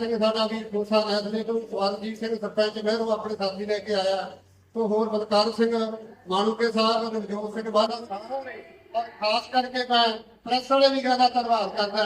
ਸਿੰਘ ਸਾਡਾ ਵੀ ਦੋਸਾ ਐਸਲੇ ਤੋਂ ਸਵਾਲਜੀਤ ਸਿੰਘ ਸਰਪੰਚ ਮਹਿਰੋ ਆਪਣੇ ਸਾਥੀ ਲੈ ਕੇ ਆਇਆ, ਤੋਂ ਹੋਰ ਬਲਕਾਰ ਸਿੰਘ ਮਾਨੂਕੇ ਸਾਹਿਬ ਨਵਜੋਤ ਸਿੰਘ ਵਾਲਾ। ਸਾਰਿਆਂ ਨੇ ਔਰ ਖਾਸ ਕਰਕੇ ਮੈਂ ਪ੍ਰੈਸ ਵਾਲੇ ਵੀ ਦਾ ਧੰਨਵਾਦ ਕਰਦਾ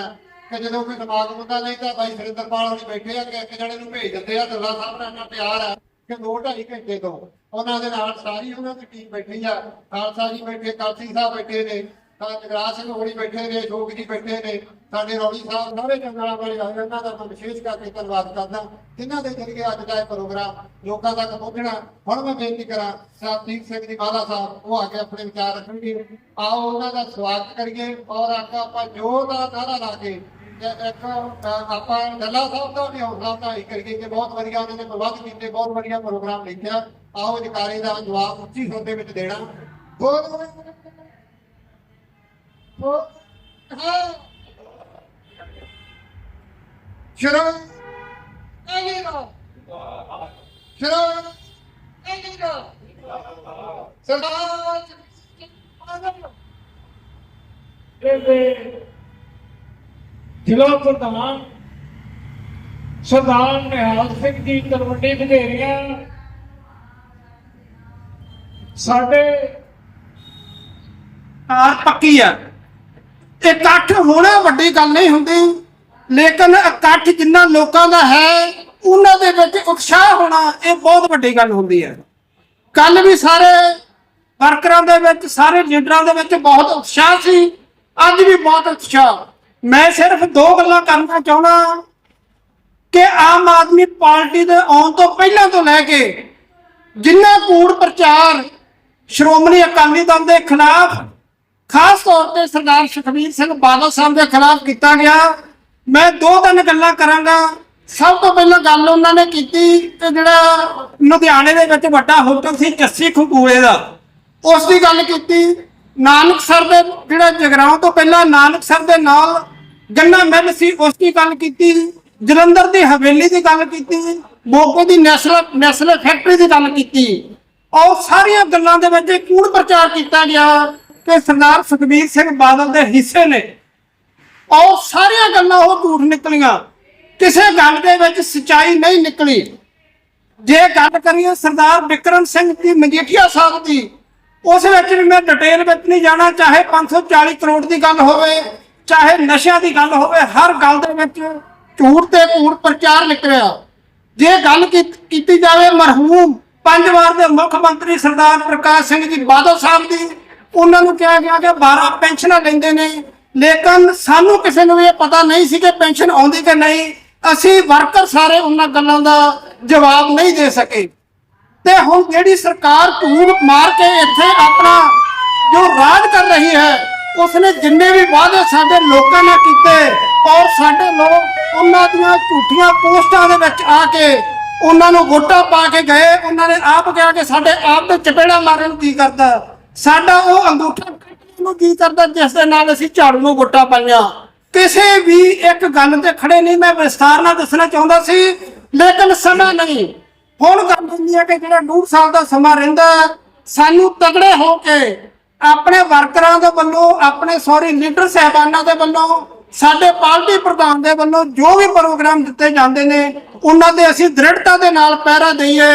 ਕਿ ਜਦੋਂ ਕੋਈ ਦਿਮਾਗ ਹੁੰਦਾ ਨਹੀਂ ਤਾਂ ਬਾਈ ਸੁਰਿੰਦਰਪਾਲ ਹੋਣੀ ਬੈਠੇ ਆ ਕਿ ਇੱਕ ਜਣੇ ਨੂੰ ਭੇਜ ਦਿੰਦੇ ਆ ਦੁੱਲਾ ਸਾਹਿਬ ਨਾਲ ਇੰਨਾ ਪਿਆਰ ਆ ਕਿ ਦੋ ਢਾਈ ਘੰਟੇ ਤੋਂ ਉਹਨਾਂ ਦੇ ਨਾਲ ਸਾਰੀ ਉਹਨਾਂ ਦੀ ਟੀਮ ਬੈਠੀ ਆ, ਖਾਲਸਾ ਜੀ ਬੈਠੇ ਕਾਲਸੀ ਸਾਹਿਬ ਬੈਠੇ ਨੇ। ਤਾਂ ਜਗਰਾਜ ਸਿੰਘ ਹੋਣੀ ਬੈਠੇ ਨੇ, ਜੋਗ ਜੀ ਬੈਠੇ ਨੇ, ਸਾਡੇ ਰੌਲੀ ਸਾਹਿਬ ਸਾਰੇ ਜੰਗਲਾਂ ਵਾਲੇ ਆਏ, ਉਹਨਾਂ ਦਾ ਮੈਂ ਵਿਸ਼ੇਸ਼ ਕਰਕੇ ਧੰਨਵਾਦ ਕਰਦਾ। ਜਿਨ੍ਹਾਂ ਦੇ ਜ਼ਰੀਏ ਅੱਜ ਦਾ ਇਹ ਪ੍ਰੋਗਰਾਮ ਲੋਕਾਂ ਤੱਕ ਪਹੁੰਚਣਾ, ਹੁਣ ਮੈਂ ਬੇਨਤੀ ਕਰਾਂ ਸਾਹਿਬਦੀਪ ਸਿੰਘ ਜੀ, ਬਾਲਾ ਸਾਹਿਬ, ਉਹ ਆ ਕੇ ਆਪਣੇ ਵਿਚਾਰ ਰੱਖਣਗੇ। ਆਓ ਉਹਨਾਂ ਦਾ ਸਵਾਗਤ ਕਰੀਏ ਔਰ ਆਕਾ ਆਪਾਂ ਜੋ ਦਾ ਨਾਰਾ ਲਾ ਕੇ ਇੱਕ ਆਪਾਂ ਗੱਲਾਂ ਸਾਹਿਬ ਦਾ ਵੀ ਹੌਸਲਾ ਵਧਾਈ ਕਰੀਏ ਕਿ ਬਹੁਤ ਵਧੀਆ ਉਹਨਾਂ ਨੇ ਪ੍ਰਬੰਧ ਕੀਤੇ, ਬਹੁਤ ਵਧੀਆ ਪ੍ਰੋਗਰਾਮ ਲਿਖਿਆ। ਆਓ ਅਧਿਕਾਰੀ ਦਾ ਜਵਾਬ ਉੱਚੀ ਸੁਰ ਦੇ ਵਿੱਚ ਦੇਣਾ। ਬਹੁਤ ਸ਼ੁਰੂ। ਅਲੀਗਾ ਸਰਦਾਰ ਦੇ ਜ਼ਿਲ੍ਹਾ ਪ੍ਰਧਾਨ ਸਰਦਾਰ ਨਿਹਾਲ ਸਿੰਘ ਜੀ ਤਲਵੰਡੀ ਵਧੇਰੀਆਂ ਸਾਡੇ ਹਾਰ ਪੱਕੀ ਆ। ਇਕੱਠ ਹੋਣਾ ਵੱਡੀ ਗੱਲ ਨਹੀਂ ਹੁੰਦੀ। ਲੇਕਿਨ ਇਕੱਠ ਜਿੰਨਾ ਲੋਕਾਂ ਦਾ ਹੈ, ਉਹਨਾਂ ਦੇ ਵਿੱਚ ਉਤਸ਼ਾਹ ਹੋਣਾ ਇਹ ਬਹੁਤ ਵੱਡੀ ਗੱਲ ਹੁੰਦੀ ਹੈ। ਕੱਲ ਵੀ ਸਾਰੇ ਵਰਕਰਾਂ ਦੇ ਵਿੱਚ, ਸਾਰੇ ਲੀਡਰਾਂ ਦੇ ਵਿੱਚ ਬਹੁਤ ਉਤਸ਼ਾਹ ਸੀ। ਅੱਜ ਵੀ ਬਹੁਤ ਉਤਸ਼ਾਹ। ਮੈਂ ਸਿਰਫ ਦੋ ਗੱਲਾਂ ਕਰਨਾ ਚਾਹੁੰਦਾ ਕਿ ਆਮ ਆਦਮੀ ਪਾਰਟੀ ਦੇ ਆਉਣ ਤੋਂ ਪਹਿਲਾਂ ਤੋਂ ਲੈ ਕੇ ਜਿੰਨਾ ਕੂੜ ਪ੍ਰਚਾਰ ਸ਼੍ਰੋਮਣੀ ਅਕਾਲੀ ਦਲ ਦੇ ਖਿਲਾਫ ਖਾਸ ਤੌਰ ਤੇ ਸਰਦਾਰ ਸੁਖਬੀਰ ਸਿੰਘ ਬਾਦਲ ਸਾਹਿਬ ਦੇ ਖਿਲਾਫ ਕੀਤਾ ਗਿਆ। ਮੈਂ ਦੋ ਤਿੰਨ ਗੱਲਾਂ ਕਰਾਂਗਾ। ਸਭ ਤੋਂ ਪਹਿਲਾਂ ਗੱਲ ਉਹਨਾਂ ਨੇ ਕੀਤੀ ਕਿ ਜਿਹੜਾ ਲੁਧਿਆਣੇ ਦੇ ਵਿੱਚ ਵੱਡਾ ਹੋਟਲ ਸੀ ਜੱਸੀ ਖੰਗੂਏ ਦਾ, ਉਸ ਦੀ ਗੱਲ ਕੀਤੀ। ਨਾਨਕਸਰ ਦੇ ਜਿਹੜਾ ਜਗਰਾਉਂ ਤੋਂ ਪਹਿਲਾਂ ਨਾਨਕਸਰ ਦੇ ਨਾਲ ਗੰਨਾ ਮਿੱਲ ਸੀ, ਉਸ ਦੀ ਗੱਲ ਕੀਤੀ। ਜਲੰਧਰ ਦੀ ਹਵੇਲੀ ਦੀ ਗੱਲ ਕੀਤੀ। ਮੋਗੇ ਦੀ ਨੈਸ਼ਨਲ ਨੈਸ਼ਨਲ ਫੈਕਟਰੀ ਦੀ ਗੱਲ ਕੀਤੀ। ਔਰ ਸਾਰੀਆਂ ਗੱਲਾਂ ਦੇ ਵਿੱਚ ਇਹ ਕੂੜ ਪ੍ਰਚਾਰ ਕੀਤਾ ਗਿਆ। ਕਿ ਸਰਦਾਰ ਸੁਖਬੀਰ ਸਿੰਘ ਬਾਦਲ ਦੇ ਹਿੱਸੇ ਨੇ। ਉਹ ਸਾਰੀਆਂ ਗੱਲਾਂ ਉਹ ਝੂਠ ਨਿਕਲੀਆਂ। ਕਿਸੇ ਗੱਲ ਦੇ ਵਿੱਚ ਸਚਾਈ ਨਹੀਂ ਨਿਕਲੀ। ਜੇ ਗੱਲ ਕਰੀਏ ਸਰਦਾਰ ਵਿਕਰਮ ਸਿੰਘ ਦੀ ਮਜੀਠੀਆ ਸਾਹਿਬ ਦੀ, ਉਸ ਵਿੱਚ ਵੀ ਮੈਂ ਡਿਟੇਲ ਵਿੱਚ ਨਹੀਂ ਜਾਣਾ, ਚਾਹੇ 540 ਕਰੋੜ ਦੀ ਗੱਲ ਹੋਵੇ, ਚਾਹੇ ਨਸ਼ਿਆਂ ਦੀ ਗੱਲ ਹੋਵੇ, ਹਰ ਗੱਲ ਦੇ ਵਿੱਚ ਝੂਠ ਤੇ ਕੂੜ ਪ੍ਰਚਾਰ ਨਿਕਲਿਆ। ਜੇ ਗੱਲ ਕੀਤੀ ਜਾਵੇ ਮਰਹੂਮ, ਪੰਜ ਵਾਰ ਦੇ ਮੁੱਖ ਮੰਤਰੀ ਸਰਦਾਰ ਪ੍ਰਕਾਸ਼ ਸਿੰਘ ਜੀ ਬਾਦਲ ਸਾਹਿਬ ਦੀ ਉਹਨਾਂ ਨੂੰ ਕਿਹਾ ਗਿਆ ਕਿ 12 ਪੈਨਸ਼ਨਾਂ ਲੈਂਦੇ ਨੇ। ਲੇਕਿਨ ਸਾਨੂੰ ਕਿਸੇ ਨੂੰ ਇਹ ਪਤਾ ਨਹੀਂ ਸੀ ਕਿ ਪੈਨਸ਼ਨ ਆਉਂਦੀ ਕਿ ਨਹੀਂ। ਅਸੀਂ ਵਰਕਰ ਸਾਰੇ ਉਹਨਾਂ ਗੱਲਾਂ ਦਾ ਜਵਾਬ ਨਹੀਂ ਦੇ ਸਕੇ। ਤੇ ਹੁਣ ਜਿਹੜੀ ਸਰਕਾਰ ਝੂਠ ਮਾਰ ਕੇ ਇੱਥੇ ਆਪਣਾ ਜੋ ਰਾਜ ਕਰ ਰਹੀ ਹੈ, ਉਸਨੇ ਜਿੰਨੇ ਵੀ ਵਾਅਦੇ ਸਾਡੇ ਲੋਕਾਂ ਨਾਲ ਕੀਤੇ ਔਰ ਸਾਡੇ ਲੋਕ ਉਹਨਾਂ ਦੀਆਂ ਝੂਠੀਆਂ ਪੋਸਟਾਂ ਦੇ ਵਿੱਚ ਆ ਕੇ ਉਹਨਾਂ ਨੂੰ ਵੋਟਾਂ ਪਾ ਕੇ ਗਏ। ਉਹਨਾਂ ਨੇ ਆਪ ਕਿਹਾ ਕਿ ਸਾਡੇ ਆਪ ਤੇ ਚਪੇੜਾ ਮਾਰਨ ਨੂੰ ਕੀ ਕਰਦਾ। ਸਾਡਾ ਉਹ ਅੰਗੂਠਾ ਕੱਟਣ ਨੂੰ ਕੀ ਕਰਦਾ, ਜਿਸ ਦੇ ਨਾਲ ਅਸੀਂ ਝਾੜੂ ਨੂੰ ਵੋਟਾਂ ਪਾਈਆਂ। ਕਿਸੇ ਵੀ ਇੱਕ ਗੱਲ ਤੇ ਖੜੇ ਨਹੀਂ, ਮੈਂ ਵਿਸਥਾਰ ਨਾਲ ਦੱਸਣਾ ਚਾਹੁੰਦਾ ਸੀ, ਲੇਕਿਨ ਸਮਾਂ ਨਹੀਂ। ਹੁਣ ਗੱਲ ਹੁੰਦੀ ਹੈ ਕਿ ਜਿਹੜਾ ਡੂਢ ਸਾਲ ਦਾ ਸਮਾਂ ਰਹਿੰਦਾ ਸਾਨੂੰ ਤਗੜੇ ਹੋ ਕੇ ਆਪਣੇ ਵਰਕਰਾਂ ਦੇ ਵੱਲੋਂ, ਆਪਣੇ ਸੌਰੀ ਲੀਡਰ ਸਹਿਬਾਨਾਂ ਦੇ ਵੱਲੋਂ, ਸਾਡੇ ਪਾਰਟੀ ਪ੍ਰਧਾਨ ਦੇ ਵੱਲੋਂ ਜੋ ਵੀ ਪ੍ਰੋਗਰਾਮ ਦਿੱਤੇ ਜਾਂਦੇ ਨੇ, ਉਹਨਾਂ ਦੇ ਅਸੀਂ ਦ੍ਰਿੜਤਾ ਦੇ ਨਾਲ ਪਹਿਰਾ ਦਈਏ।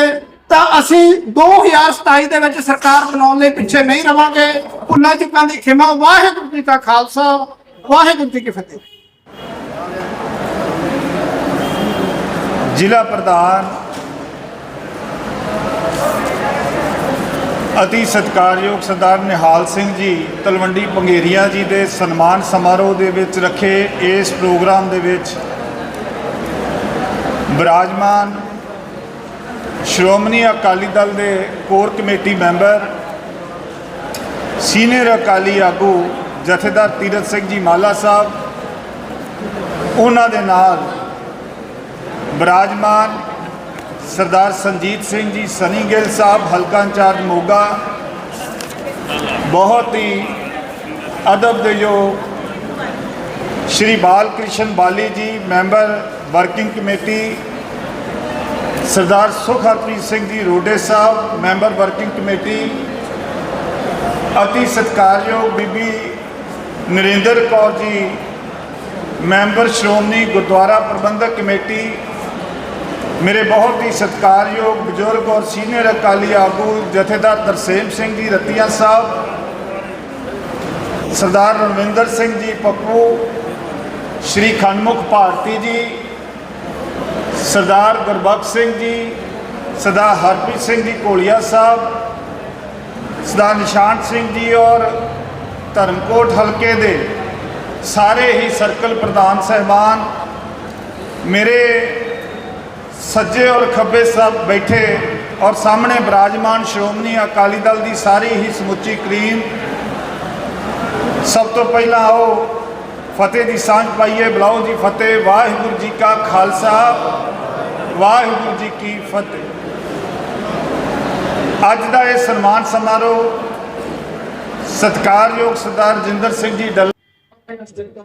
ਤਾਂ ਅਸੀਂ 2027 ਦੇ ਵਿੱਚ ਸਰਕਾਰ ਬਣਾਉਣ ਲਈ ਪਿੱਛੇ ਨਹੀਂ ਰਵਾਂਗੇ। ਉਹਨਾਂ ਚੁੱਕਾਂ ਦੀ ਖਿਮਾ। ਵਾਹਿਗੁਰੂ ਜੀ ਕਾ ਖਾਲਸਾ। ਵਾਹਿਗੁਰੂ ਜੀ ਕੀ ਫਤਿਹ। ਜ਼ਿਲ੍ਹਾ ਪ੍ਰਧਾਨ ਅਤੀ ਸਤਿਕਾਰਯੋਗ ਸਰਦਾਰ ਨਿਹਾਲ ਸਿੰਘ ਜੀ, ਤਲਵੰਡੀ ਪੰਗੇਰੀਆ ਜੀ ਦੇ ਸਨਮਾਨ ਸਮਾਰੋਹ ਦੇ ਵਿੱਚ ਰੱਖੇ ਇਸ ਪ੍ਰੋਗਰਾਮ ਦੇ ਵਿੱਚ ਵਿਰਾਜਮਾਨ ਸ਼੍ਰੋਮਣੀ ਅਕਾਲੀ ਦਲ ਦੇ core committee member, senior Akali ਆਗੂ ਜਥੇਦਾਰ ਤੀਰਥ ਸਿੰਘ ਜੀ ਮਾਲਾ ਸਾਹਿਬ, ਉਹਨਾਂ ਦੇ ਨਾਲ ਬਰਾਜਮਾਨ ਸਰਦਾਰ ਸੰਜੀਤ ਸਿੰਘ ਜੀ ਸਨੀ ਗਿੱਲ ਸਾਹਿਬ, ਹਲਕਾ ਇੰਚਾਰਜ ਮੋਗਾ, ਬਹੁਤ ਹੀ ਅਦਬ ਦੇ ਜੋ ਸ਼੍ਰੀ ਬਾਲ Krishan Bali ji member, working committee ਸਰਦਾਰ ਸੁਖ Harpreet Singh ji Rode Sahib, member working committee, ਅਤੀ ਸਤਿਕਾਰਯੋਗ ਬੀਬੀ ਨਰਿੰਦਰ ਕੌਰ ਜੀ, ਮੈਂਬਰ ਸ਼੍ਰੋਮਣੀ ਗੁਰਦੁਆਰਾ ਪ੍ਰਬੰਧਕ ਕਮੇਟੀ, ਮੇਰੇ ਬਹੁਤ ਹੀ ਸਤਿਕਾਰਯੋਗ ਬਜ਼ੁਰਗ ਔਰ ਸੀਨੀਅਰ ਅਕਾਲੀ ਆਗੂ ਜਥੇਦਾਰ ਤਰਸੇਮ ਸਿੰਘ ਜੀ, ਰਤੀਆ ਸਾਹਿਬ, ਸਰਦਾਰ ਰਵਿੰਦਰ ਸਿੰਘ ਜੀ, ਪੱਪੂ, ਸ਼੍ਰੀ ਖੰਡਮੁਖ ਭਾਰਤੀ ਜੀ ਸਰਦਾਰ ਗੁਰਬਖਸ਼ ਸਿੰਘ ਜੀ, ਸਰਦਾਰ ਹਰਪ੍ਰੀਤ ਸਿੰਘ ਜੀ ਕੋਲੀਆ ਸਾਹਿਬ, ਸਰਦਾਰ ਨਿਸ਼ਾਨ ਸਿੰਘ ਜੀ ਔਰ ਧਰਮਕੋਟ ਹਲਕੇ ਦੇ ਸਾਰੇ ਹੀ ਸਰਕਲ ਪ੍ਰਧਾਨ ਸਹਿਬਾਨ, ਮੇਰੇ ਸੱਜੇ ਔਰ ਖੱਬੇ ਸਭ ਬੈਠੇ ਔਰ ਸਾਹਮਣੇ ਬਿਰਾਜਮਾਨ ਸ਼੍ਰੋਮਣੀ ਅਕਾਲੀ ਦਲ ਦੀ ਸਾਰੀ ਹੀ ਸਮੁੱਚੀ ਕਰੀਮ। ਸਭ ਤੋਂ ਪਹਿਲਾਂ ਆਓ ਫਤਿਹ ਦੀ ਸਾਂਝ ਪਾਈਏ। ਬੁਲਾਓ ਜੀ ਫਤਿਹ। ਵਾਹਿਗੁਰੂ ਜੀ ਕਾ ਖਾਲਸਾ। ਵਾਹਿਗੁਰੂ ਜੀ ਕੀ ਫਤਿਹ। ਅੱਜ ਦਾ ਇਹ ਸਨਮਾਨ ਸਮਾਰੋਹ ਸਤਿਕਾਰਯੋਗ ਸਰਦਾਰ ਰਜਿੰਦਰ ਸਿੰਘ ਜੀ ਡੱਲ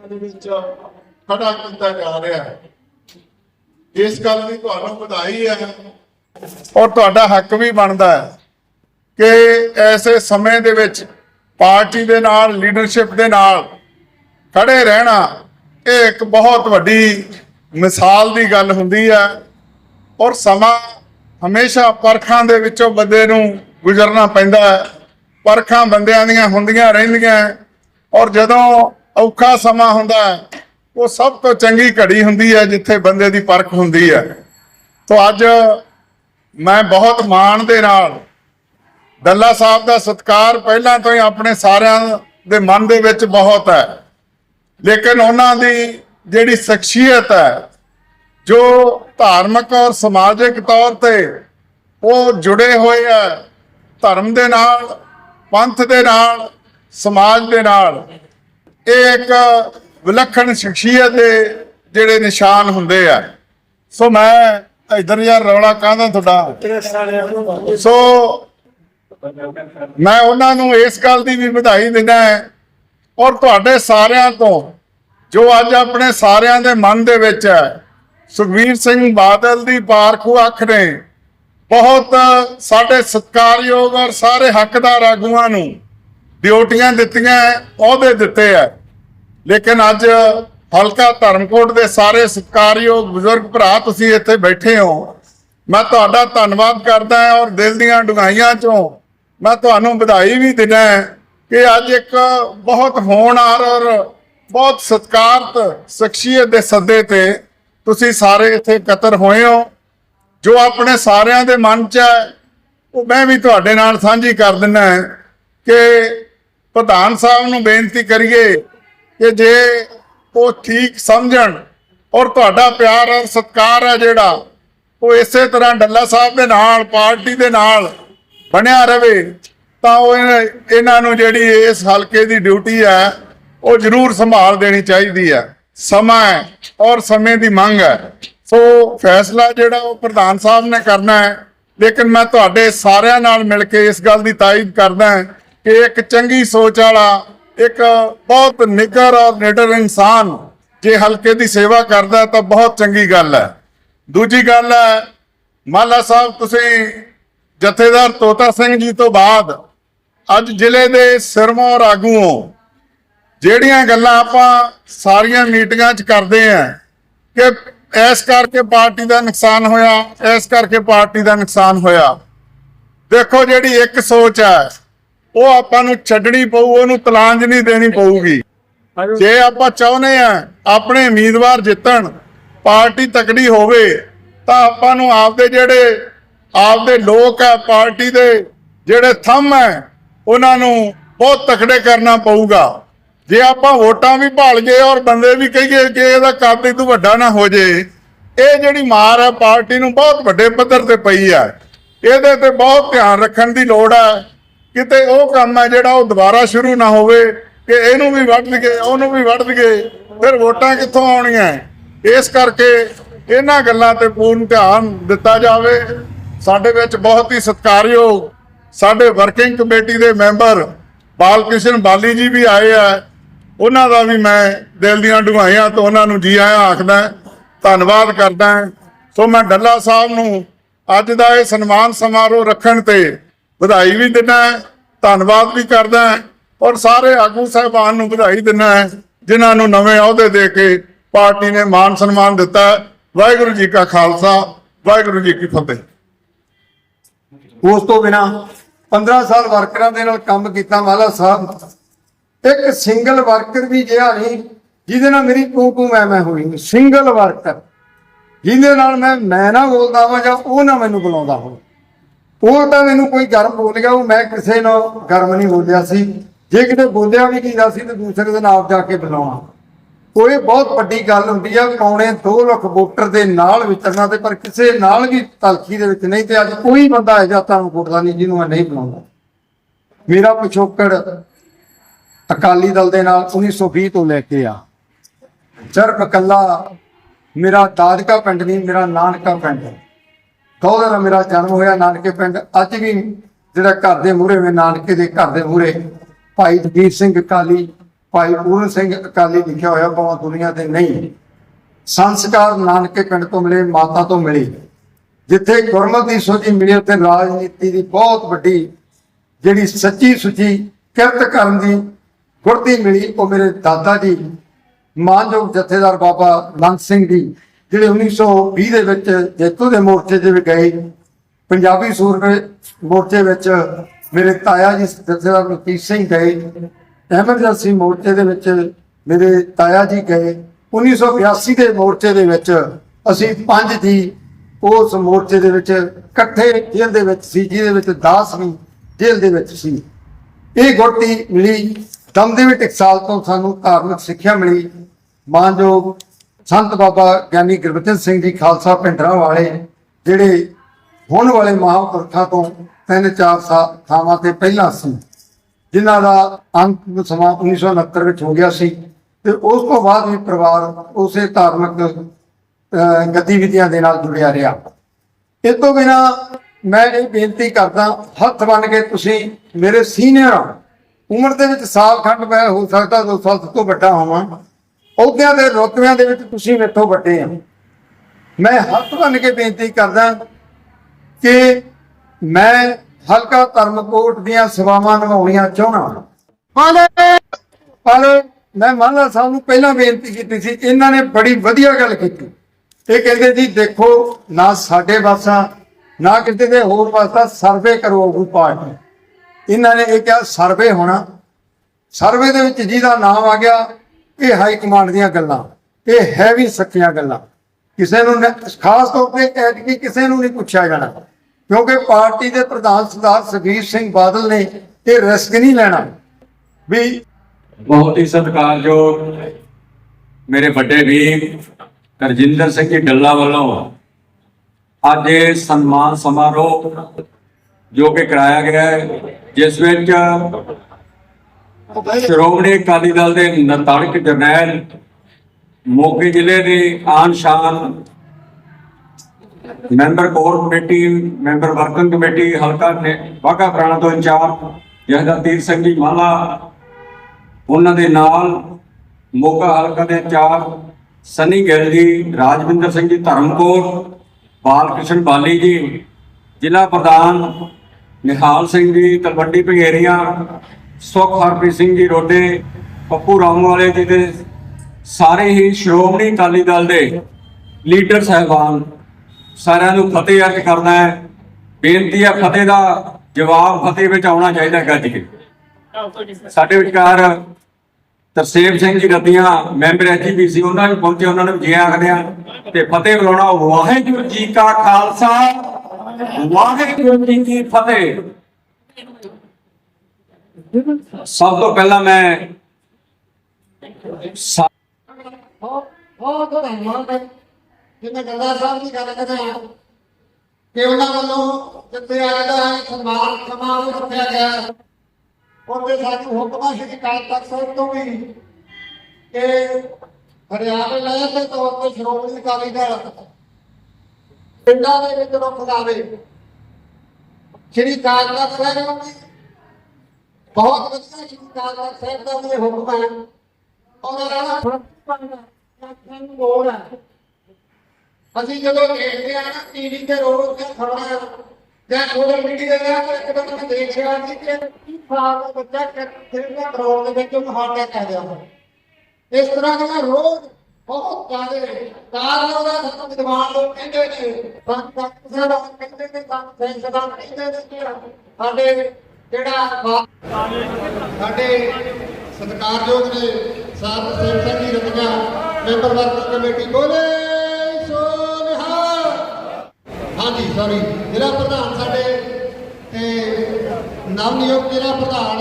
ਦੇ ਵਿੱਚ ਖੜਾ ਕੀਤਾ ਜਾ ਰਿਹਾ ਹੈ। ਇਸ ਗੱਲ ਦੀ ਤੁਹਾਨੂੰ ਵਧਾਈ ਹੈ ਔਰ ਤੁਹਾਡਾ ਹੱਕ ਵੀ ਬਣਦਾ ਹੈ ਕਿ ਐਸੇ ਸਮੇਂ ਦੇ ਵਿੱਚ ਪਾਰਟੀ ਦੇ ਨਾਲ, ਲੀਡਰਸ਼ਿਪ ਦੇ ਨਾਲ ਖੜੇ ਰਹਿਣਾ, ਇਹ ਇੱਕ ਬਹੁਤ ਵੱਡੀ ਮਿਸਾਲ ਦੀ ਗੱਲ ਹੁੰਦੀ ਹੈ ਔਰ ਸਮਾਂ ਹਮੇਸ਼ਾ ਪਰਖਾਂ ਦੇ ਵਿੱਚੋਂ ਬੰਦੇ ਨੂੰ ਗੁਜ਼ਰਨਾ ਪੈਂਦਾ ਹੈ। ਪਰਖਾਂ ਬੰਦਿਆਂ ਦੀਆਂ ਹੁੰਦੀਆਂ ਰਹਿੰਦੀਆਂ ਔਰ ਜਦੋਂ ਔਖਾ ਸਮਾਂ ਹੁੰਦਾ ਉਹ ਸਭ ਤੋਂ ਚੰਗੀ ਘੜੀ ਹੁੰਦੀ ਹੈ ਜਿੱਥੇ ਬੰਦੇ ਦੀ ਪਰਖ ਹੁੰਦੀ ਹੈ। ਤੋਂ ਅੱਜ ਮੈਂ ਬਹੁਤ ਮਾਣ ਦੇ ਨਾਲ ਦੱਲਾ ਸਾਹਿਬ ਦਾ ਸਤਿਕਾਰ ਪਹਿਲਾਂ ਤੋਂ ਹੀ ਆਪਣੇ ਸਾਰਿਆਂ ਦੇ ਮਨ ਦੇ ਵਿੱਚ ਬਹੁਤ ਹੈ। ਲੇਕਿਨ ਉਹਨਾਂ ਦੀ ਜਿਹੜੀ ਸ਼ਖਸੀਅਤ ਹੈ, ਜੋ ਧਾਰਮਿਕ ਔਰ ਸਮਾਜਿਕ ਤੌਰ ਤੇ ਉਹ ਜੁੜੇ ਹੋਏ ਆ ਧਰਮ ਦੇ ਨਾਲ, ਪੰਥ ਦੇ ਨਾਲ, ਸਮਾਜ ਦੇ ਨਾਲ, ਇਹ ਇੱਕ ਵਿਲੱਖਣ ਸ਼ਖਸੀਅਤ ਦੇ ਜਿਹੜੇ ਨਿਸ਼ਾਨ ਹੁੰਦੇ ਆ। ਸੋ ਮੈਂ ਇਧਰ ਯਾਰ ਰੌਲਾ ਕਾਹਦਾ ਤੁਹਾਡਾ? ਸੋ ਮੈਂ ਉਹਨਾਂ ਨੂੰ ਇਸ ਗੱਲ ਦੀ ਵੀ ਵਧਾਈ ਦਿੰਦਾ ਹੈ ਔਰ ਤੁਹਾਡੇ ਸਾਰਿਆਂ ਤੋਂ, ਜੋ ਅੱਜ ਆਪਣੇ ਸਾਰਿਆਂ ਦੇ ਮਨ ਦੇ ਵਿੱਚ ਹੈ ਸੁਖਵੀਰ ਸਿੰਘ ਬਾਦਲ ਦੀ ਪਾਰਖੂ ਅੱਖ ਨੇ ਬਹੁਤ ਸਾਡੇ ਸਤਿਕਾਰਯੋਗ ਔਰ ਸਾਰੇ ਹੱਕਦਾਰ ਆਗੂਆਂ ਨੂੰ ਡਿਊਟੀਆਂ ਦਿੱਤੀਆਂ ਅਹੁਦੇ ਦਿੱਤੇ ਹੈ। ਲੇਕਿਨ ਅੱਜ ਹਲਕਾ ਧਰਮਕੋਟ ਦੇ ਸਾਰੇ ਸਤਿਕਾਰਯੋਗ ਬਜ਼ੁਰਗ ਭਰਾ ਤੁਸੀਂ ਇੱਥੇ ਬੈਠੇ ਹੋ, ਮੈਂ ਤੁਹਾਡਾ ਧੰਨਵਾਦ ਕਰਦਾ ਹਾਂ ਔਰ ਦਿਲ ਦੀਆਂ ਡੁੰਗਾਈਆਂ ਚੋਂ ਮੈਂ ਤੁਹਾਨੂੰ ਵਧਾਈ ਵੀ ਦਿੰਦਾ ਕਿ ਅੱਜ ਇੱਕ ਬਹੁਤ ਹੋਣਹਾਰ ਔਰ ਬਹੁਤ ਸਤਿਕਾਰਤ ਸ਼ਖਸੀਅਤ ਦੇ ਸੱਦੇ ਤੇ ਤੁਸੀਂ ਸਾਰੇ ਇੱਥੇ ਇਕੱਤਰ ਹੋਏ ਹੋ। ਜੋ ਆਪਣੇ ਸਾਰਿਆਂ ਦੇ ਮਨ 'ਚ ਹੈ, ਉਹ ਮੈਂ ਵੀ ਤੁਹਾਡੇ ਨਾਲ ਸਾਂਝੀ ਕਰ ਦਿੰਦਾ ਕਿ ਪ੍ਰਧਾਨ ਸਾਹਿਬ ਨੂੰ ਬੇਨਤੀ ਕਰੀਏ ਕਿ ਜੇ ਉਹ ਠੀਕ ਸਮਝਣ ਔਰ ਤੁਹਾਡਾ ਪਿਆਰ ਔਰ ਸਤਿਕਾਰ ਹੈ ਜਿਹੜਾ, ਉਹ ਇਸੇ ਤਰ੍ਹਾਂ ਡੱਲਾ ਸਾਹਿਬ ਦੇ ਨਾਲ, ਪਾਰਟੀ ਦੇ ਨਾਲ ਬਣਿਆ ਰਵੇ। ਤਾਂ ਉਹ ਇਹਨਾਂ- ਨੂੰ ਜਿਹੜੀ ਇਸ ਹਲਕੇ ਦੀ ਡਿਊਟੀ ਹੈ, ਉਹ ਜ਼ਰੂਰ ਸੰਭਾਲ ਦੇਣੀ ਚਾਹੀਦੀ ਹੈ। ਸਮਾਂ ਹੈ ਔਰ ਸਮੇਂ ਦੀ ਮੰਗ ਹੈ। ਸੋ ਫੈਸਲਾ ਜਿਹੜਾ ਉਹ ਪ੍ਰਧਾਨ ਸਾਹਿਬ ਨੇ ਕਰਨਾ ਹੈ। ਲੇਕਿਨ ਮੈਂ ਤੁਹਾਡੇ ਸਾਰਿਆਂ ਨਾਲ ਮਿਲ ਕੇ ਇਸ ਗੱਲ ਦੀ ਤਾਇਦ ਕਰਦਾ ਹਾਂ ਕਿ ਇੱਕ ਚੰਗੀ ਸੋਚ ਵਾਲਾ, ਇੱਕ ਬਹੁਤ ਨਿੱਘਰ ਔਰ ਨਿਡਰ ਇਨਸਾਨ ਜੇ ਹਲਕੇ ਦੀ ਸੇਵਾ ਕਰਦਾ ਤਾਂ ਬਹੁਤ ਚੰਗੀ ਗੱਲ ਹੈ। ਦੂਜੀ ਗੱਲ ਹੈ, ਮਾਲਾ ਸਾਹਿਬ, ਤੁਸੀਂ ਜਥੇਦਾਰ ਤੋਤਾ ਸਿੰਘ ਜੀ ਤੋਂ ਬਾਅਦ ਅੱਜ ਜ਼ਿਲ੍ਹੇ ਦੇ ਸਿਰਮੌਰ ਆਗੂ ਹੋ ਜਿਹੜੀਆਂ ਗੱਲਾਂ ਆਪਾਂ ਸਾਰੀਆਂ ਮੀਟਿੰਗਾਂ 'ਚ ਕਰਦੇ ਆਂ, ਕਿ ਇਸ ਕਰਕੇ ਪਾਰਟੀ ਦਾ ਨੁਕਸਾਨ ਹੋਇਆ, ਇਸ ਕਰਕੇ ਪਾਰਟੀ ਦਾ ਨੁਕਸਾਨ ਹੋਇਆ। ਦੇਖੋ ਜਿਹੜੀ ਇੱਕ ਸੋਚ ਹੈ ਉਹ ਆਪਾਂ ਨੂੰ ਛੱਡਣੀ ਪਊ, ਉਹਨੂੰ ਤਲਾਂਜ ਦੇਣੀ ਪਊਗੀ। ਜੇ ਆਪਾਂ ਚਾਹੁੰਦੇ ਆ ਆਪਣੇ ਉਮੀਦਵਾਰ ਜਿੱਤਣ, ਪਾਰਟੀ ਤਕੜੀ ਹੋਵੇ, ਤਾਂ ਆਪਾਂ ਨੂੰ ਆਪਦੇ ਜਿਹੜੇ, ਆਪਦੇ ਲੋਕ ਹੈ ਪਾਰਟੀ ਦੇ ਜਿਹੜੇ ਥੰਮ ਹੈ ਉਹਨਾਂ ਨੂੰ ਬਹੁਤ ਤਕੜੇ ਕਰਨਾ ਪਊਗਾ। ਜੇ ਆਪਾਂ ਵੋਟਾਂ ਵੀ ਭਾਲ ਗਏ ਔਰ ਬੰਦੇ ਵੀ ਕਹੀਏ ਕਿ ਇਹਦਾ ਕੱਦ ਇਦੋਂ ਵੱਡਾ ਨਾ ਹੋ ਜੇ, ਇਹ ਜਿਹੜੀ ਮਾਰ ਹੈ ਪਾਰਟੀ ਨੂੰ ਬਹੁਤ ਵੱਡੇ ਪੱਧਰ ਤੇ ਪਈ ਹੈ ਇਹਦੇ ਤੇ ਬਹੁਤ ਧਿਆਨ ਰੱਖਣ ਦੀ ਲੋੜ ਹੈ ਕਿਤੇ ਉਹ ਕੰਮ ਹੈ ਜਿਹੜਾ ਉਹ ਦੁਬਾਰਾ ਸ਼ੁਰੂ ਨਾ ਹੋਵੇ, ਕਿ ਇਹਨੂੰ ਵੀ ਵੱਢ ਲਈਏ, ਉਹਨੂੰ ਵੀ ਵੱਢ ਲਈਏ, ਫਿਰ ਵੋਟਾਂ ਕਿੱਥੋਂ ਆਉਣੀਆਂ? ਇਸ ਕਰਕੇ ਇਹਨਾਂ ਗੱਲਾਂ ਤੇ ਪੂਰਨ ਧਿਆਨ ਦਿੱਤਾ ਜਾਵੇ। ਸਾਡੇ ਵਿੱਚ ਬਹੁਤ ਹੀ ਸਤਿਕਾਰਯੋਗ ਸਾਡੇ ਵਰਕਿੰਗ ਕਮੇਟੀ ਦੇ ਮੈਂਬਰ ਬਾਲ ਕ੍ਰਿਸ਼ਨ ਬਾਲੀ ਜੀ ਵੀ ਆਏ ਆ। ਉਹਨਾਂ ਦਾ ਵੀ ਮੈਂ ਦਿਲ ਦੀਆਂ ਡੁੰਘਾਈਆਂ ਤੋਂ ਉਹਨਾਂ ਨੂੰ ਜੀ ਆਇਆਂ ਆਖਦਾ ਧੰਨਵਾਦ ਕਰਦਾ ਸੋ ਮੈਂ ਡੱਲਾ ਸਾਹਿਬ ਨੂੰ ਅੱਜ ਦਾ ਇਹ ਸਨਮਾਨ ਸਮਾਰੋਹ ਰੱਖਣ ਤੇ ਵਧਾਈ ਵੀ ਦਿੰਦਾ ਧੰਨਵਾਦ ਵੀ ਕਰਦਾ ਔਰ ਸਾਰੇ ਆਗੂ ਸਾਹਿਬਾਨ ਨੂੰ ਵਧਾਈ ਦਿੰਦਾ ਜਿਨ੍ਹਾਂ ਨੂੰ ਨਵੇਂ ਅਹੁਦੇ ਦੇ ਕੇ ਪਾਰਟੀ ਨੇ ਮਾਨ ਸਨਮਾਨ ਦਿੱਤਾ ਵਾਹਿਗੁਰੂ ਜੀ ਕਾ ਖਾਲਸਾ, ਵਾਹਿਗੁਰੂ ਜੀ ਕੀ ਫਤਿਹ। ਉਸ ਤੋਂ ਬਿਨਾ 15 ਸਾਲ ਵਰਕਰਾਂ ਦੇ ਨਾਲ ਕੰਮ ਕੀਤਾ ਮਾਲਾ ਸਾਹਿਬ। ਇੱਕ ਸਿੰਗਲ ਵਰਕਰ ਵੀ ਜਿਹਾ ਨਹੀਂ ਜਿਹਦੇ ਨਾਲ ਮੇਰੀ ਤੂੰ ਤੂੰ ਮੈਂ ਮੈਂ ਹੋਈ ਸਿੰਗਲ ਵਰਕਰ ਜਿਹਦੇ ਨਾਲ ਮੈਂ ਮੈਂ ਨਾ ਬੋਲਦਾ ਹਾਂ ਜਾਂ ਉਹ ਨਾ ਮੈਨੂੰ ਬੁਲਾਉਂਦਾ ਹੋਵੇ। ਉਹ ਤਾਂ ਮੈਨੂੰ ਕੋਈ ਗਰਮ ਬੋਲ ਗਿਆ, ਉਹ ਮੈਂ ਕਿਸੇ ਨਾਲ ਗਰਮ ਨਹੀਂ ਬੋਲਿਆ ਸੀ। ਜੇ ਕਿਤੇ ਬੋਲਿਆ ਵੀ ਕੀਤਾ ਸੀ ਤੇ ਦੂਸਰੇ ਦਿਨ ਆਪ ਜਾ ਕੇ ਬੁਲਾਉਣਾ। ਉਹ ਇਹ ਬਹੁਤ ਵੱਡੀ ਗੱਲ ਹੁੰਦੀ ਆ, ਪੌਣੇ 2 ਲੱਖ ਵੋਟਰ ਦੇ ਨਾਲ ਵਿਚਰਨਾ ਤੇ ਪਰ ਕਿਸੇ ਨਾਲ ਵੀ ਤਲਖੀ ਦੇ ਵਿੱਚ ਨਹੀਂ ਤੇ ਅੱਜ ਕੋਈ ਬੰਦਾ ਹੈ ਜਾਂ ਤੁਹਾਨੂੰ ਵੋਟਦਾ ਨਹੀਂ ਜਿਹਨੂੰ ਮੈਂ ਨਹੀਂ ਬੁਲਾਉਂਦਾ ਮੇਰਾ ਪਿਛੋਕੜ ਅਕਾਲੀ ਦਲ ਦੇ ਨਾਲ 1920 ਤੋਂ ਲੈ ਕੇ ਆ। ਸਿਰਫ ਇਕੱਲਾ ਮੇਰਾ ਦਾਦਕਾ ਪਿੰਡ ਨਹੀਂ, ਮੇਰਾ ਨਾਨਕਾ ਪਿੰਡ। ਹੈ ਕਹੋਦਾ ਨਾ ਮੇਰਾ ਜਨਮ ਹੋਇਆ ਨਾਨਕੇ ਪਿੰਡ, ਅੱਜ ਵੀ ਜਿਹੜਾ ਘਰ ਦੇ ਮੂਹਰੇ, ਮੇ ਨਾਨਕੇ ਦੇ ਘਰ ਦੇ ਮੂਹਰੇ ਭਾਈ ਜਗੀਰ ਸਿੰਘ ਅਕਾਲੀ ਭਾਈ ਪੂਰਨ ਸਿੰਘ ਅਕਾਲੀ ਲਿਖਿਆ ਹੋਇਆ ਭਾਵੇਂ ਦੁਨੀਆ ਤੇ ਨਹੀਂ। ਸੰਸਕਾਰ ਨਾਨਕੇ ਪਿੰਡ ਤੋਂ ਮਿਲੇ, ਮਾਤਾ ਤੋਂ ਮਿਲੀ। ਜਿੱਥੇ ਗੁਰਮਤ ਦੀ ਸੋਝੀ ਮਿਲੀ, ਉੱਥੇ ਰਾਜਨੀਤੀ ਦੀ ਬਹੁਤ ਵੱਡੀ ਜਿਹੜੀ ਸੱਚੀ ਸੁਚੀ ਕਿਰਤ ਕਰਨ ਦੀ ਗੁਰਤੀ ਮਿਲੀ। ਉਹ ਮੇਰੇ ਦਾਦਾ ਜੀ, ਮਾਨਯੋਗ ਜਥੇਦਾਰ ਬਾਬਾ ਲੰਗ ਸਿੰਘ ਜੀ, ਜਿਹੜੇ 1920 ਦੇ ਵਿੱਚ ਜੇਤੂ ਦੇ ਮੋਰਚੇ ਦੇ ਵਿੱਚ ਗਏ। ਪੰਜਾਬੀ ਸੂਰਮੇ ਮੋਰਚੇ ਵਿੱਚ ਮੇਰੇ ਤਾਇਆ ਜੀ ਜਥੇਦਾਰ ਮਲਕੀਤ ਸਿੰਘ ਗਏ। ਐਮਰਜੈਂਸੀ ਮੋਰਚੇ ਦੇ ਵਿੱਚ ਮੇਰੇ ਤਾਇਆ ਜੀ ਗਏ 1982 ਦੇ ਮੋਰਚੇ ਦੇ ਵਿੱਚ ਅਸੀਂ ਪੰਜ ਜੀ ਉਸ ਮੋਰਚੇ ਦੇ ਵਿੱਚ ਇਕੱਠੇ ਜੇਲ੍ਹ ਦੇ ਵਿੱਚ ਸੀ, ਜਿਹਦੇ ਵਿੱਚ ਦਾਸ ਵੀ ਜੇਲ੍ਹ ਦੇ ਵਿੱਚ ਸੀ। ਇਹ ਗੁਰਤੀ ਮਿਲੀ। ਦਮਦਮੀ ਟਕਸਾਲ ਤੋਂ ਸਾਨੂੰ ਧਾਰਮਿਕ ਸਿੱਖਿਆ ਮਿਲੀ। ਮਾਨਯੋਗ ਸੰਤ ਬਾਬਾ ਗਿਆਨੀ ਗੁਰਬਚਨ ਸਿੰਘ ਜੀ ਖਾਲਸਾ ਪਿੰਡਰਾਂ ਵਾਲੇ, ਜਿਹੜੇ ਹੁਣ ਵਾਲੇ ਮਹਾਂਪੁਰਖਾਂ ਤੋਂ ਤਿੰਨ ਚਾਰ ਸਾਲ ਥਾਵਾਂ ਤੇ ਪਹਿਲਾਂ ਸੀ। ਜਿਨ੍ਹਾਂ ਦਾ ਅੰਤ ਸਮਾਂ 1969 ਵਿੱਚ ਹੋ ਗਿਆ ਸੀ ਤੇ ਉਸ ਤੋਂ ਬਾਅਦ ਵੀ ਪਰਿਵਾਰ ਉਸੇ ਧਾਰਮਿਕ ਗਤੀਵਿਧੀਆਂ ਦੇ ਨਾਲ ਜੁੜਿਆ ਰਿਹਾ। ਇਸ ਤੋਂ ਬਿਨਾ ਮੈਂ ਇਹ ਬੇਨਤੀ ਕਰਦਾ, ਹੱਥ ਬੰਨ ਕੇ ਤੁਸੀਂ ਮੇਰੇ ਸੀਨੀਅਰ ਉਮਰ ਦੇ ਵਿੱਚ ਸਾਲ ਖੰਡ ਮੈਂ ਹੋ ਸਕਦਾ ਦੋ ਸਾਲ ਤੋਂ ਵੱਡਾ ਹੋਵਾਂ। ਅਹੁਦਿਆਂ ਦੇ ਰੁਤਬਿਆਂ ਦੇ ਵਿੱਚ ਤੁਸੀਂ ਮੇਥੋਂ ਵੱਡੇ ਆ। ਮੈਂ ਹੱਥ ਬੰਨ ਕੇ ਬੇਨਤੀ ਕਰਦਾ ਕਿ ਮੈਂ ਹਲਕਾ ਧਰਮਕੋਟ ਦੀਆਂ ਸੇਵਾਵਾਂ ਨਿਭਾਉਣੀਆਂ ਚਾਹੁੰਦਾ ਪਰ ਪਰ ਮੈਂ ਮਾਨਲਾ ਸਾਹਿਬ ਨੂੰ ਪਹਿਲਾਂ ਬੇਨਤੀ ਕੀਤੀ ਸੀ ਇਹਨਾਂ ਨੇ ਬੜੀ ਵਧੀਆ ਗੱਲ ਕੀਤੀ। ਇਹ ਕਹਿੰਦੇ ਜੀ ਦੇਖੋ ਨਾ ਸਾਡੇ ਪਾਸਾ ਨਾ ਕਿਤੇ ਦੇ ਹੋਰ ਪਾਸਾ ਸਰਵੇ ਕਰੋ ਉਹ ਪਾਰਟੀ ਇਹਨਾਂ ਨੇ ਇਹ ਕਿਹਾ ਸਰਵੇ ਹੋਣਾ। ਸਰਵੇ ਦੇ ਵਿੱਚ ਜਿਹਦਾ ਨਾਮ ਆ ਗਿਆ ਇਹ ਹਾਈ ਕਮਾਂਡ ਦੀਆਂ ਗੱਲਾਂ। ਇਹ ਹੈ ਵੀ ਸੱਚੀਆਂ ਗੱਲਾਂ। ਕਿਸੇ ਨੂੰ ਨ- ਖਾਸ ਤੌਰ ਤੇ ਐਤਕੀ ਕਿਸੇ ਨੂੰ ਨਹੀਂ ਪੁੱਛਿਆ ਜਾਣਾ। ਕਿਉਂਕਿ ਪਾਰਟੀ ਦੇ ਪ੍ਰਧਾਨ ਸਰਦਾਰ ਸੁਖਬੀਰ ਸਿੰਘ ਬਾਦਲ ਨੇ ਇਹ ਰਿਸਕ ਨਹੀਂ ਲੈਣਾ। ਵੀ ਬਹੁਤ ਹੀ ਸਤਿਕਾਰਯੋਗ ਮੇਰੇ ਵੱਡੇ ਵੀਰ ਕਰਜਿੰਦਰ ਸਿੰਘ ਜੀ ਡੱਲਾ ਵੱਲੋਂ ਅੱਜ ਇਹ ਸਨਮਾਨ ਸਮਾਰੋਹ ਜੋ ਕਿ ਕਰਾਇਆ ਗਿਆ ਹੈ, ਜਿਸ ਵਿੱਚ ਸ਼੍ਰੋਮਣੀ ਅਕਾਲੀ ਦਲ ਦੇ ਨਤਾਲਿਕ ਜਰਨੈਲ ਮੋਗੇ ਜ਼ਿਲ੍ਹੇ ਦੇ ਆਨ ਸ਼ਾਨ member core committee, member working committee, ਹਲਕਾ ਨੇ ਵਾਘਾ ਪੁਰਾਣਾ ਤੋਂ ਇੰਚਾਰਜ ਜਹਦਰ ਤੀਰ ਸਿੰਘ ਜੀ ਮਾਲਾ, ਉਹਨਾਂ ਦੇ ਨਾਲ ਮੋਗਾ ਹਲਕਾ ਦੇ ਇੰਚਾਰਜ, ਸਨੀ ਗਿੱਲ ਜੀ, ਰਾਜਵਿੰਦਰ ਸਿੰਘ ਜੀ ਧਰਮਕੋਟ ਬਾਲ ਕ੍ਰਿਸ਼ਨ ਬਾਲੀ ਜੀ, ਜ਼ਿਲ੍ਹਾ ਪ੍ਰਧਾਨ ਨਿਹਾਲ ਸਿੰਘ ਜੀ, ਤਲਵੰਡੀ ਭੰਗੇਰੀਆਂ, ਸੁਖ ਹਰਪ੍ਰੀਤ ਸਿੰਘ ਜੀ ਰੋਡੇ, ਪੱਪੂ ਰਾਮ ਵਾਲੇ ਜੀ ਦੇ ਸਾਰੇ ਹੀ ਸ਼੍ਰੋਮਣੀ ਅਕਾਲੀ ਦਲ ਦੇ ਲੀਡਰ ਸਾਹਿਬਾਨ ਸਾਰਿਆਂ ਨੂੰ ਫਤਿਹ ਅਰਜ਼ ਕਰਨਾ ਹੈ। ਬੇਨਤੀ ਹੈ ਫਤਿਹ ਦਾ ਜਵਾਬ ਫਤਿਹ ਵਿੱਚ ਆਉਣਾ ਚਾਹੀਦਾ ਗੱਜ ਕੇ। ਸਾਡੇ ਵਿਚਕਾਰ ਤਰਸੇਮ ਸਿੰਘ ਜੀ ਰਤੀਆਂ, ਮੈਂਬਰ ਐਜੀਪੀਸੀ ਉਹਨਾਂ ਵੀ ਪਹੁੰਚੇ, ਉਹਨਾਂ ਨੂੰ ਜੀ ਆਖਦੇ ਆ ਤੇ ਫਤਿਹ ਬੁਲਾਉਣਾ, ਵਾਹਿਗੁਰੂ ਜੀ ਕਾ ਖਾਲਸਾ, ਵਾਹਿਗੁਰੂ ਜੀ ਕੀ ਫਤਿਹ। ਸਭ ਤੋਂ ਪਹਿਲਾਂ ਮੈਂ ਬਹੁਤ ਬਹੁਤ ਧੰਨਵਾਦ ਹੈ ਜਿਵੇਂ ਗੰਗਾ ਸਾਹਿਬ ਦੀ ਗੱਲ ਕਰਦੇ ਆ ਕਿ ਉਹਨਾਂ ਵੱਲੋਂ ਜਿੱਥੇ ਅੱਜ ਦਾ ਇਹ ਸਨਮਾਨ ਸਮਾਰੋਹ ਰੱਖਿਆ ਗਿਆ। ਹੈ, ਉਹਦੇ ਸਾਨੂੰ ਹੁਕਮਾਂ ਸ਼੍ਰੀ ਅਕਾਲ ਤਖਤ ਸਾਹਿਬ ਤੋਂ ਵੀ ਕਿ ਹਰਿਆਣਾ ਲੈ ਦੇ ਤੌਰ ਤੇ ਸ਼੍ਰੋਮਣੀ ਅਕਾਲੀ ਦਲ ਪਿੰਡਾਂ ਦੇ ਵਿੱਚ ਰੁੱਖ ਲਾਵੇ। ਸ਼੍ਰੀ ਅਕਾਲ ਤਖਤ ਸਾਹਿਬ ਨੂੰ ਬਹੁਤ ਵਧੀਆ ਸ਼੍ਰੀ ਅਕਾਲ ਤਖਤ ਸਾਹਿਬ ਦਾ ਵੀ ਹੁਕਮ ਹੈ। ਔਰ ਲੋੜ ਹੈ। ਅਸੀਂ ਜਦੋਂ ਦੇਖਦੇ ਆ ਨਾ ਟੀਵੀ ਤੇ ਰੋਜ਼ ਤੇ ਖਬਰਾਂ ਜਾਂ ਸੋਸ਼ਲ ਮੀਡੀਆ ਤੇ ਆਪਾਂ ਇੱਕ ਵਾਰ ਮੈਂ ਦੇਖ ਸੀ ਕਿ ਕੀ ਸਾਲ ਦਾ ਬੱਚਾ ਕਿਹੜੇ ਕਰੋੜ ਦੇ ਵਿੱਚ ਉਹਨੂੰ ਹਾਰਟ ਅਟੈਕ ਆ ਗਿਆ ਇਸ ਤਰ੍ਹਾਂ ਦਾ ਰੋਜ਼ ਬਹੁਤ ਜ਼ਿਆਦੇ ਕਾਰਨ ਉਹਦਾ ਸਾਨੂੰ ਵਿਦਵਾਨ ਲੋਕ ਕਹਿੰਦੇ ਨੇ ਡਾਕਟਰ ਦਾ ਕਹਿੰਦੇ ਨੇ ਸਾਨੂੰ ਸਾਇੰਸਦਾਨ ਕਹਿੰਦੇ ਨੇ ਕਿ ਸਾਡੇ ਜਿਹੜਾ ਸਾਡੇ ਸਤਿਕਾਰਯੋਗ ਨੇ, ਸਾਧ Singh ji Ratna member working committee ਬੋਲੇ ਹਾਂਜੀ ਸੌਰੀ ਜ਼ਿਲ੍ਹਾ ਪ੍ਰਧਾਨ ਸਾਡੇ ਤੇ ਨਵਨਿਯੁਕਤ ਜ਼ਿਲ੍ਹਾ ਪ੍ਰਧਾਨ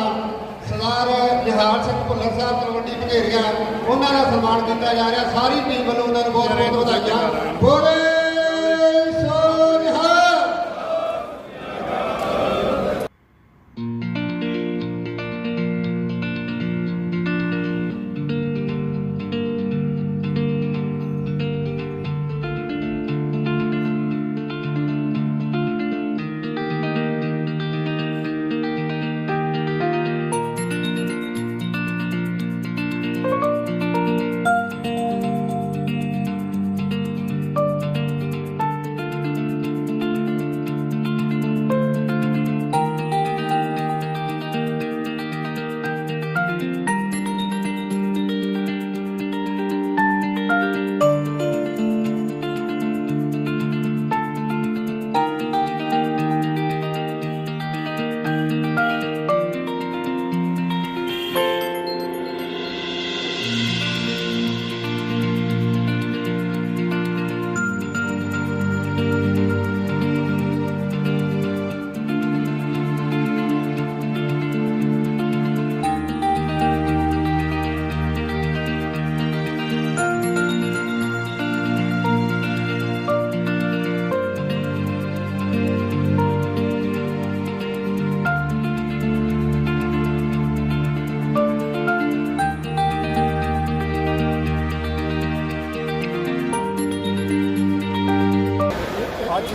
ਸਰਦਾਰ ਨਿਹਾਲ ਸਿੰਘ ਭੁੱਲਰ ਸਾਹਿਬ, ਤਲਵੰਡੀ ਭਗੇਰੀਆ, ਉਹਨਾਂ ਦਾ ਸਨਮਾਨ ਕੀਤਾ ਜਾ ਰਿਹਾ। ਸਾਰੀ ਟੀਮ ਵੱਲੋਂ ਉਹਨਾਂ ਨੂੰ ਬਹੁਤ ਬਹੁਤ ਵਧਾਈਆਂ। ਬੋਲੇ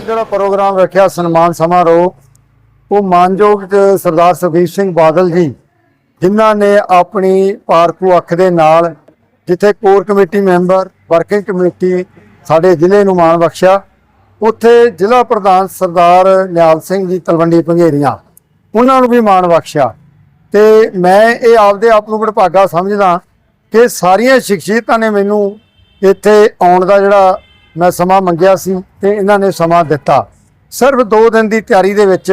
ਜਿਹੜਾ ਪ੍ਰੋਗਰਾਮ ਰੱਖਿਆ ਸਨਮਾਨ ਸਮਾਰੋਹ, ਉਹ ਮਾਨਯੋਗ ਜ- ਸਰਦਾਰ ਸੁਖਬੀਰ ਸਿੰਘ ਬਾਦਲ ਜੀ, ਜਿਨ੍ਹਾਂ ਨੇ ਆਪਣੀ ਪਾਰਕੂ ਅੱਖ ਦੇ ਨਾਲ ਜਿੱਥੇ core committee member, working committee ਸਾਡੇ ਜ਼ਿਲ੍ਹੇ ਨੂੰ ਮਾਣ ਬਖਸ਼ਿਆ, ਉੱਥੇ ਜ਼ਿਲ੍ਹਾ ਪ੍ਰਧਾਨ ਸਰਦਾਰ ਨਿਹਾਲ ਸਿੰਘ ਜੀ ਤਲਵੰਡੀ ਪੰਘੇਰੀਆਂ, ਉਹਨਾਂ ਨੂੰ ਵੀ ਮਾਣ ਬਖਸ਼ਿਆ। ਤੇ ਮੈਂ ਇਹ ਆਪਦੇ ਆਪ ਨੂੰ ਵਡਭਾਗਾ ਸਮਝਦਾ ਕਿ ਸਾਰੀਆਂ ਸ਼ਖਸੀਅਤਾਂ ਨੇ ਮੈਨੂੰ ਇੱਥੇ ਆਉਣ ਦਾ ਜਿਹੜਾ ਮੈਂ ਸਮਾਂ ਮੰਗਿਆ ਸੀ ਤੇ ਇਹਨਾਂ ਨੇ ਸਮਾਂ ਦਿੱਤਾ। ਸਿਰਫ 2 ਦਿਨ ਦੀ ਤਿਆਰੀ ਦੇ ਵਿੱਚ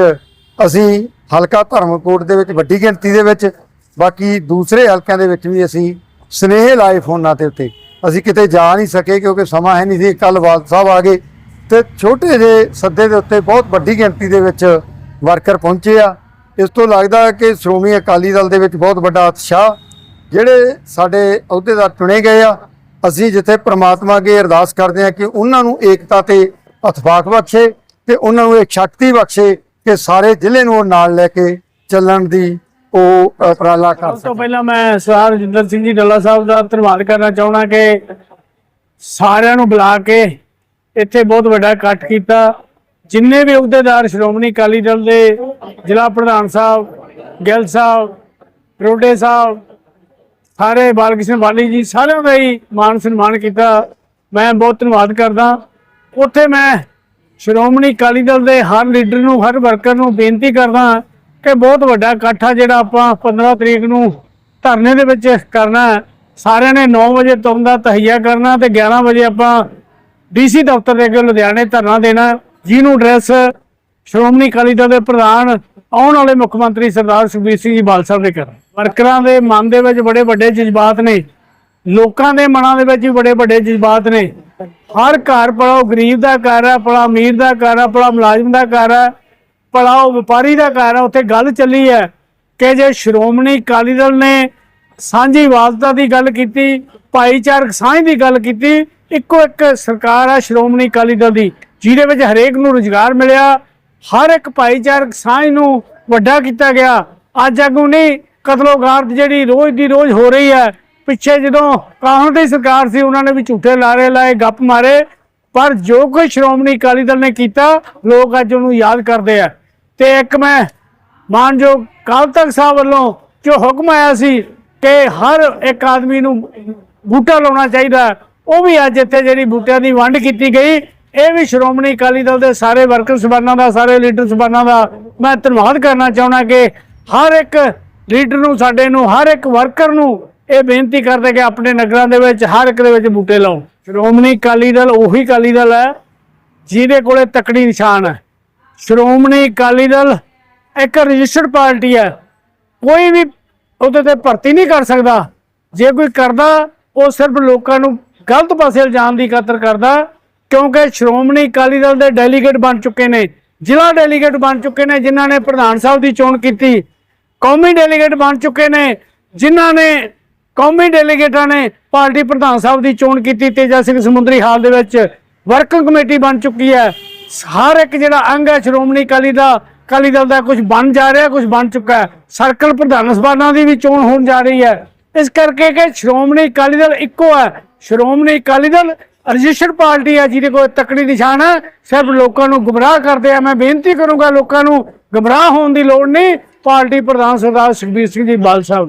ਅਸੀਂ ਹਲਕਾ ਧਰਮਕੋਟ ਦੇ ਵਿੱਚ ਵੱਡੀ ਗਿਣਤੀ ਦੇ ਵਿੱਚ, ਬਾਕੀ ਦੂਸਰੇ ਹਲਕਿਆਂ ਦੇ ਵਿੱਚ ਵੀ ਅਸੀਂ ਸਨੇਹ ਲਾਏ ਫੋਨਾਂ ਤੇ ਉੱਤੇ। ਅਸੀਂ ਕਿਤੇ ਜਾ ਨਹੀਂ ਸਕੇ ਕਿਉਂਕਿ ਸਮਾਂ ਹੈ ਨਹੀਂ ਸੀ। ਕੱਲ ਵਾਲ ਸਾਹਿਬ ਆ ਗਏ ਤੇ ਛੋਟੇ ਜਿਹੇ ਸੱਦੇ ਦੇ ਉੱਤੇ ਬਹੁਤ ਵੱਡੀ ਗਿਣਤੀ ਦੇ ਵਿੱਚ ਵਰਕਰ ਪਹੁੰਚੇ ਆ। ਇਸ ਤੋਂ ਲੱਗਦਾ ਹੈ ਕਿ ਸ਼੍ਰੋਮਣੀ ਅਕਾਲੀ ਦਲ ਦੇ ਵਿੱਚ ਬਹੁਤ ਵੱਡਾ ਉਤਸ਼ਾਹ, ਜਿਹੜੇ ਸਾਡੇ ਅਹੁਦੇਦਾਰ ਚੁਣੇ ਗਏ ਆ। ਅਸੀਂ ਜਿੱਥੇ ਪ੍ਰਮਾਤਮਾ ਅੱਗੇ ਅਰਦਾਸ ਕਰਦੇ ਆ ਕਿ ਉਹਨਾਂ ਨੂੰ ਏਕਤਾ ਤੇ ਇਤਫਾਕ ਬਖਸ਼ੇ ਤੇ ਉਹਨਾਂ ਨੂੰ ਇੱਕ ਸ਼ਕਤੀ ਬਖਸ਼ੇ ਕਿ ਸਾਰੇ ਜ਼ਿਲ੍ਹੇ ਨੂੰ ਉਹ ਨਾਲ ਲੈ ਕੇ ਚੱਲਣ ਦੀ ਉਹ ਉਪਰਾਲਾ ਕਰ ਸਭ ਤੋਂ ਪਹਿਲਾਂ ਮੈਂ ਸਰਦਾਰ ਰਜਿੰਦਰ ਸਿੰਘ ਜੀ ਡੱਲਾ ਸਾਹਿਬ ਦਾ ਧੰਨਵਾਦ ਕਰਨਾ ਚਾਹੁੰਦਾ ਕਿ ਸਾਰਿਆਂ ਨੂੰ ਬੁਲਾ ਕੇ ਇੱਥੇ ਬਹੁਤ ਵੱਡਾ ਇਕੱਠ ਕੀਤਾ। ਜਿੰਨੇ ਵੀ ਅਹੁਦੇਦਾਰ ਸ਼੍ਰੋਮਣੀ ਅਕਾਲੀ ਦਲ ਦੇ ਜ਼ਿਲ੍ਹਾ ਪ੍ਰਧਾਨ ਸਾਹਿਬ ਗਿੱਲ ਸਾਹਿਬ ਰੋਡੇ ਸਾਹਿਬ ਸਾਰੇ ਬਾਲਕ੍ਰਿਸ਼ਨ ਵਾਲੀ ਜੀ, ਸਾਰਿਆਂ ਦਾ ਹੀ ਮਾਨ ਸਨਮਾਨ ਕੀਤਾ। ਮੈਂ ਬਹੁਤ ਧੰਨਵਾਦ ਕਰਦਾ। ਉੱਥੇ ਮੈਂ ਸ਼੍ਰੋਮਣੀ ਅਕਾਲੀ ਦਲ ਦੇ ਹਰ ਲੀਡਰ ਨੂੰ, ਹਰ ਵਰਕਰ ਨੂੰ ਬੇਨਤੀ ਕਰਦਾ ਕਿ ਬਹੁਤ ਵੱਡਾ ਇਕੱਠ ਆ ਜਿਹੜਾ ਆਪਾਂ 15 ਤਰੀਕ ਨੂੰ ਧਰਨੇ ਦੇ ਵਿੱਚ ਕਰਨਾ ਸਾਰਿਆਂ ਨੇ 9 ਵਜੇ ਤੁਮ ਦਾ ਤਹਈਆ ਕਰਨਾ ਤੇ 11 ਵਜੇ ਆਪਾਂ ਡੀਸੀ ਦਫ਼ਤਰ ਦੇ ਅੱਗੇ ਲੁਧਿਆਣੇ ਧਰਨਾ ਦੇਣਾ ਜਿਹਨੂੰ ਐਡਰੈਸ ਸ਼੍ਰੋਮਣੀ ਅਕਾਲੀ ਦਲ ਦੇ ਪ੍ਰਧਾਨ ਆਉਣ ਵਾਲੇ ਮੁੱਖ ਮੰਤਰੀ ਸਰਦਾਰ ਸੁਖਬੀਰ ਸਿੰਘ ਜੀ ਬਾਲ ਸਾਹਿਬ ਨੇ ਕਰਨਾ ਵਰਕਰਾਂ ਦੇ ਮਨ ਦੇ ਵਿੱਚ ਬੜੇ ਵੱਡੇ ਜਜ਼ਬਾਤ ਨੇ। ਲੋਕਾਂ ਦੇ ਮਨਾਂ ਦੇ ਵਿੱਚ ਵੀ ਬੜੇ ਵੱਡੇ ਜਜ਼ਬਾਤ ਨੇ। ਹਰ ਘਰ ਭਲਾ ਉਹ ਗਰੀਬ ਦਾ ਘਰ ਹੈ ਭਲਾ ਅਮੀਰ ਦਾ ਘਰ ਹੈ ਭਲਾ ਮੁਲਾਜ਼ਮ ਦਾ ਘਰ ਹੈ ਭਲਾ ਉਹ ਵਪਾਰੀ ਦਾ ਘਰ ਹੈ ਉੱਥੇ ਗੱਲ ਚੱਲੀ ਹੈ ਕਿ ਜੇ ਸ਼੍ਰੋਮਣੀ ਅਕਾਲੀ ਦਲ ਨੇ ਸਾਂਝੀ ਵਾਲਤਾ ਦੀ ਗੱਲ ਕੀਤੀ, ਭਾਈਚਾਰਕ ਸਾਂਝ ਦੀ ਗੱਲ ਕੀਤੀ, ਇੱਕੋ ਇੱਕ ਸਰਕਾਰ ਹੈ ਸ਼੍ਰੋਮਣੀ ਅਕਾਲੀ ਦਲ ਦੀ, ਜਿਹਦੇ ਵਿੱਚ ਹਰੇਕ ਨੂੰ ਰੁਜ਼ਗਾਰ ਮਿਲਿਆ, ਹਰ ਇੱਕ ਭਾਈਚਾਰਕ ਸਾਂਝ ਨੂੰ ਵੱਡਾ ਕੀਤਾ ਗਿਆ। ਅੱਜ ਅੱਗੋਂ ਨਹੀਂ ਕਤਲੋਗਾਰਤ ਜਿਹੜੀ ਰੋਜ਼ ਦੀ ਰੋਜ਼ ਹੋ ਰਹੀ ਹੈ, ਪਿੱਛੇ ਜਦੋਂ ਕਾਂਗਰਸ ਦੀ ਸਰਕਾਰ ਸੀ, ਉਹਨਾਂ ਨੇ ਵੀ ਝੂਠੇ ਲਾਰੇ ਲਾਏ, ਗੱਪ ਮਾਰੇ, ਪਰ ਜੋ ਕੋਈ ਸ਼੍ਰੋਮਣੀ ਅਕਾਲੀ ਦਲ ਨੇ ਕੀਤਾ, ਲੋਕ ਅੱਜ ਉਹਨੂੰ ਯਾਦ ਕਰਦੇ ਆ। ਤੇ ਇੱਕ ਮੈਂ ਮਾਨਯੋਗ ਅਕਾਲ ਤਖਤ ਸਾਹਿਬ ਵੱਲੋਂ ਜੋ ਹੁਕਮ ਆਇਆ ਸੀ ਕਿ ਹਰ ਇੱਕ ਆਦਮੀ ਨੂੰ ਬੂਟਾ ਲਾਉਣਾ ਚਾਹੀਦਾ, ਉਹ ਵੀ ਅੱਜ ਇੱਥੇ ਜਿਹੜੀ ਬੂਟਿਆਂ ਦੀ ਵੰਡ ਕੀਤੀ ਗਈ, ਇਹ ਵੀ ਸ਼੍ਰੋਮਣੀ ਅਕਾਲੀ ਦਲ ਦੇ ਸਾਰੇ ਵਰਕਰ ਸਭਾਨਾਂ ਦਾ, ਸਾਰੇ ਲੀਡਰ ਸਭਾਨਾਂ ਦਾ ਮੈਂ ਧੰਨਵਾਦ ਕਰਨਾ ਚਾਹੁੰਦਾ ਕਿ ਹਰ ਇੱਕ ਲੀਡਰ ਨੂੰ, ਸਾਡੇ ਨੂੰ, ਹਰ ਇੱਕ ਵਰਕਰ ਨੂੰ ਇਹ ਬੇਨਤੀ ਕਰਦੇ ਕਿ ਆਪਣੇ ਨਗਰਾਂ ਦੇ ਵਿੱਚ, ਹਰ ਇੱਕ ਦੇ ਵਿੱਚ ਬੂਟੇ ਲਾਓ। ਸ਼੍ਰੋਮਣੀ ਅਕਾਲੀ ਦਲ ਉਹੀ ਅਕਾਲੀ ਦਲ ਹੈ, ਜਿਹਦੇ ਕੋਲੇ ਤਕੜੀ ਨਿਸ਼ਾਨ ਹੈ। ਸ਼੍ਰੋਮਣੀ ਅਕਾਲੀ ਦਲ ਇੱਕ ਰਜਿਸਟਰਡ ਪਾਰਟੀ ਹੈ, ਕੋਈ ਵੀ ਉਹਦੇ ਤੇ ਭਰਤੀ ਨਹੀਂ ਕਰ ਸਕਦਾ। ਜੇ ਕੋਈ ਕਰਦਾ, ਉਹ ਸਿਰਫ ਲੋਕਾਂ ਨੂੰ ਗਲਤ ਪਾਸੇ ਲਿਜਾਣ ਦੀ ਖਾਤਰ ਕਰਦਾ, ਕਿਉਂਕਿ ਸ਼੍ਰੋਮਣੀ ਅਕਾਲੀ ਦਲ ਦੇ ਡੈਲੀਗੇਟ ਬਣ ਚੁੱਕੇ ਨੇ, ਜ਼ਿਲ੍ਹਾ ਡੈਲੀਗੇਟ ਬਣ ਚੁੱਕੇ ਨੇ, ਜਿਨ੍ਹਾਂ ਨੇ ਪ੍ਰਧਾਨ ਸਾਹਿਬ ਦੀ ਚੋਣ ਕੀਤੀ। ਕੌਮੀ ਡੈਲੀਗੇਟ ਬਣ ਚੁੱਕੇ ਨੇ, ਜਿਨ੍ਹਾਂ ਨੇ ਕੌਮੀ ਡੈਲੀਗੇਟਾਂ ਨੇ ਪਾਰਟੀ ਪ੍ਰਧਾਨ ਸਾਹਿਬ ਦੀ ਚੋਣ ਕੀਤੀ, ਤੇਜਾ ਸਿੰਘ ਸਮੁੰਦਰੀ ਹਾਲ ਦੇ ਵਿੱਚ ਵਰਕਿੰਗ ਕਮੇਟੀ ਬਣ ਚੁੱਕੀ ਹੈ। ਹਰ ਇੱਕ ਜਿਹੜਾ ਅੰਗ ਹੈ, ਸ਼੍ਰੋਮਣੀ ਅਕਾਲੀ ਦਾ, ਅਕਾਲੀ ਦਲ ਦਾ ਕੁਝ ਬਣ ਜਾ ਰਿਹਾ, ਕੁਝ ਬਣ ਚੁੱਕਾ ਹੈ। ਸਰਕਲ ਪ੍ਰਧਾਨ ਸਭਾਵਾਂ ਦੀ ਵੀ ਚੋਣ ਹੋਣ ਜਾ ਰਹੀ ਹੈ। ਇਸ ਕਰਕੇ ਕਿ ਸ਼੍ਰੋਮਣੀ ਅਕਾਲੀ ਦਲ ਇੱਕੋ ਹੈ। ਸ਼੍ਰੋਮਣੀ ਅਕਾਲੀ ਦਲ ਰਜਿਸਟਰ ਪਾਰਟੀ ਹੈ, ਜਿਹਦੇ ਕੋਲ ਤਕੜੀ ਨਿਸ਼ਾਨ ਹੈ। ਸਿਰਫ ਲੋਕਾਂ ਨੂੰ ਗੁੰਮਰਾਹ ਕਰਦੇ ਆ। ਮੈਂ ਬੇਨਤੀ ਕਰੂੰਗਾ ਲੋਕਾਂ ਨੂੰ, ਗੁੰਮਰਾਹ ਹੋਣ ਦੀ ਲੋੜ ਨਹੀਂ। ਪਾਰਟੀ ਪ੍ਰਧਾਨ ਸਰਦਾਰ ਸੁਖਬੀਰ ਸਿੰਘ ਜੀ ਬਾਲ ਸਾਹਿਬ